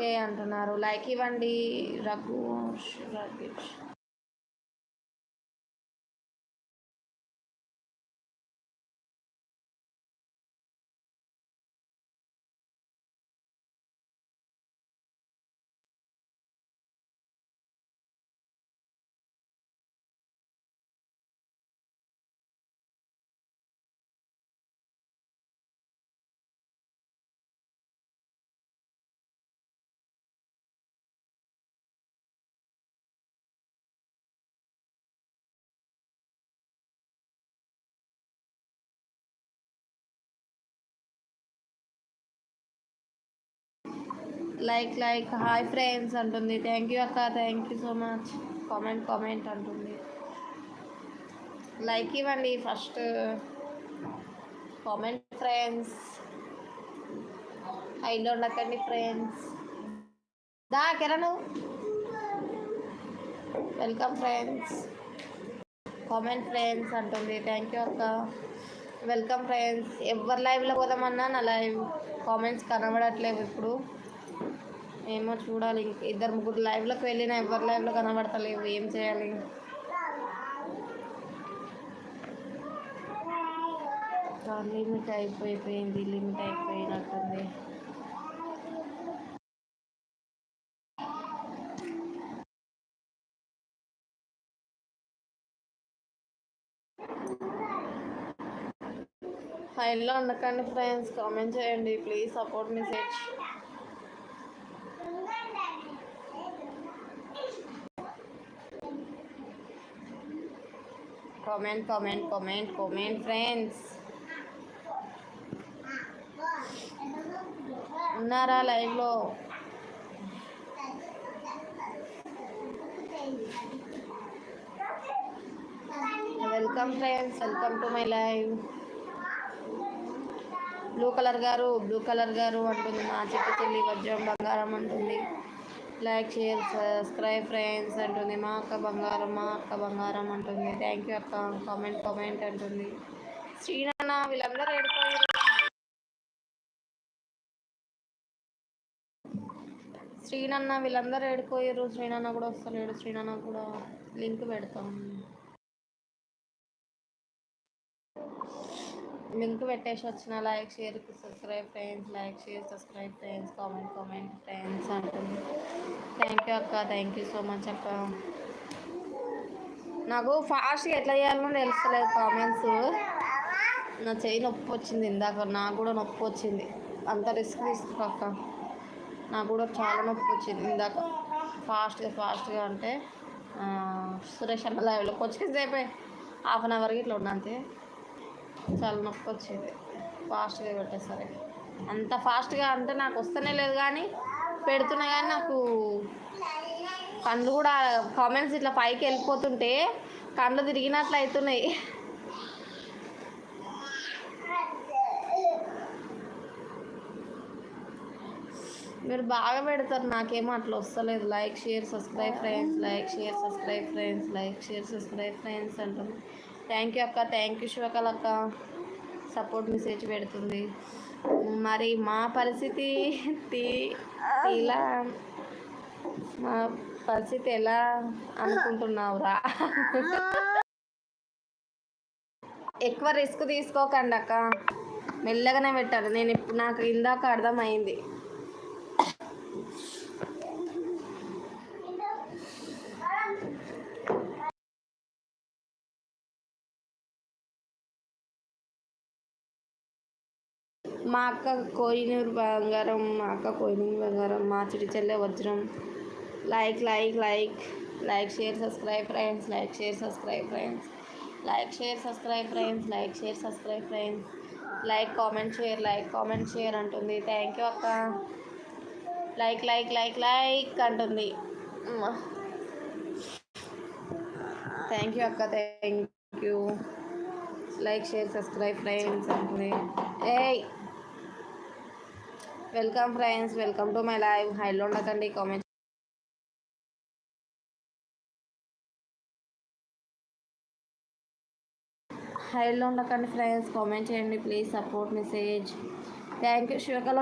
Okay అంటున్నారు. Like ఇవ్వండి. Raghu Raghush like like hi friends అంటుంది. థ్యాంక్ యూ అక్క thank you so much comment comment అంటుంది. Like ఇవ్వండి ఫస్ట్ కామెంట్ ఫ్రెండ్స్ హైలో ఉండకండి ఫ్రెండ్స్ దా Kiran. Welcome friends comment friends అంటుంది. థ్యాంక్ యూ అక్క. వెల్కమ్ ఫ్రెండ్స్ ఎవరి లైవ్లో పోదామన్నా నా లైవ్ కామెంట్స్ కనబడట్లేవు ఇప్పుడు. ఏమో చూడాలి ఇద్దరు ముగ్గురు లైవ్లోకి వెళ్ళినా ఎవరి లైవ్లో కనబడతలేవు ఏం చేయాలి? లిమిట్ అయిపోయిపోయింది లిమిట్ అయిపోయినట్టుంది. ఫైల్లో ఉండకండి ఫ్రెండ్స్ కామెంట్ చేయండి please support message comment comment comment comment friends ఉన్నారా లైవ్లో? Welcome friends welcome to my live blue colour గారు బ్లూ కలర్ గారు అంటుంది మా చెట్టు చెల్లి వజ్రం బంగారం అంటుంది. లైక్ షేర్ సబ్స్క్రైబ్ ఫ్రెండ్స్ అంటుంది. మా అక్క బంగారం మా అక్క బంగారం అంటుంది. థ్యాంక్ యూ అక్క. కామెంట్ కామెంట్ అంటుంది. శ్రీనాన్న వీళ్ళందరూ ఏడిపోయారు. శ్రీనన్న వీళ్ళందరూ ఏడిపోయారు. శ్రీనన్న కూడా వస్తలేడు. శ్రీనన్న కూడా లింక్ పెడతాం. లింక్ పెట్టేసి వచ్చిన like share subscribe friends like share subscribe friends comment comment friends అంటుంది. థ్యాంక్ యూ అక్క థ్యాంక్ యూ సో మచ్ అక్క. నాకు ఫాస్ట్గా ఎట్లా చేయాలో తెలుస్తలేదు కామెంట్స్. నా చెయ్యి నొప్పి వచ్చింది ఇందాక నాకు కూడా నొప్పి వచ్చింది. అంత రిస్క్ తీసుకోక్క నాకు కూడా చాలా నొప్పి వచ్చింది ఇందాక. ఫాస్ట్గా ఫాస్ట్గా అంటే సురేష్ అన్న లైవ్లో కొంచెం సేపే హాఫ్ అన్ అవర్కి ఇట్లా ఉన్నా అంతే. చాలా నొప్పి వచ్చేది. ఫాస్ట్గా పెట్టేసరికి. అంత ఫాస్ట్గా అంటే నాకు వస్తూనే లేదు కానీ పెడుతున్నా కానీ నాకు కళ్ళు కూడా కామెంట్స్ ఇట్లా పైకి వెళ్ళిపోతుంటే కళ్ళు తిరిగినట్లు అవుతున్నాయి మీరు బాగా పెడతారు. నాకేమో అట్లా వస్తలేదు. Like share subscribe friends like share subscribe friends like share subscribe friends అంటుంది థ్యాంక్ యూ అక్క థ్యాంక్ యూ శివకల్ అక్క. సపోర్ట్ మెసేజ్ పెడుతుంది. మరి మా పరిస్థితి తీ- ఇలా మా పరిస్థితి ఎలా అనుకుంటున్నావురా? ఎక్కువ రిస్క్ తీసుకోకండి అక్క మెల్లగానే పెట్టాలి. నేను ఇప్పుడు నాకు ఇందాక అర్థమైంది. మా అక్క కోయినూరు బంగారం మా అక్క కోయినూరు బంగారం మా చిటిచెల్లె వజ్రం. Like like like like share subscribe friends like share subscribe friends like share subscribe friends like share subscribe friends like comment share like comment share అంటుంది. థ్యాంక్ యూ అక్క. లైక్ లైక్ లైక్ లైక్ అంటుంది. Thank you అక్క. Thank you like share subscribe friends అంటుంది. ఏయ్ welcome friends welcome to my live హైలో ఉండకండి comment హైలో ఉండకండి ఫ్రెండ్స్ కామెంట్ చేయండి please support message thank you Shivakala